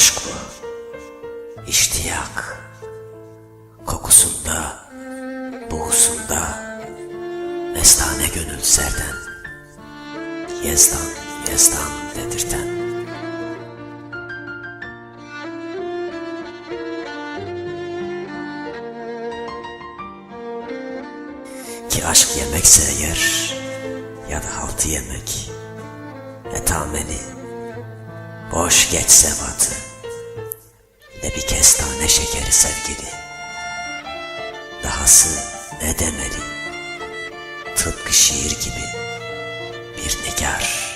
aşk bu. İştiyak. Kokusunda, buğusunda, mestane gönül serden. Yezdan, yezdan dedirten. Ki aşk yemekse eğer ya da haltı yemek etameli boş geç sebatı ne bir kestane şekeri sevgili dahası ne demeli? Tıpkı şiir gibi bir nigar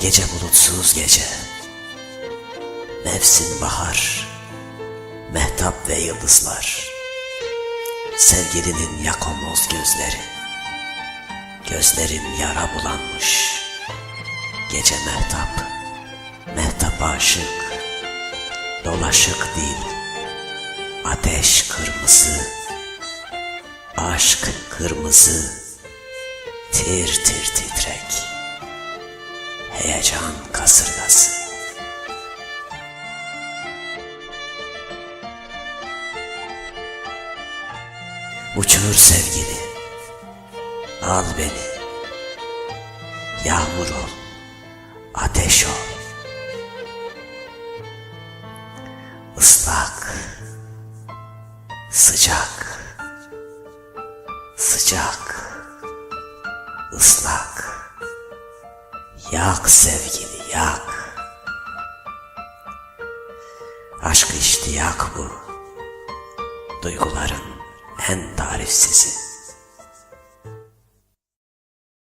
Gece bulutsuz gece. Mevsim bahar. Mehtap ve yıldızlar. Sevgilinin yakomoz gözleri Gözlerim yara bulanmış. Gece mehtap Mehtap aşık Dolaşık dil Ateş kırmızı Aşk kırmızı Tir tir titrek Heyecan kasırgası. Uçur sevgili Al beni. Yağmur ol. Ateş ol. Islak. Sıcak. Sıcak. Islak. Yak sevgili yak. Aşk iştiyak bu. Duyguların en tarifsizi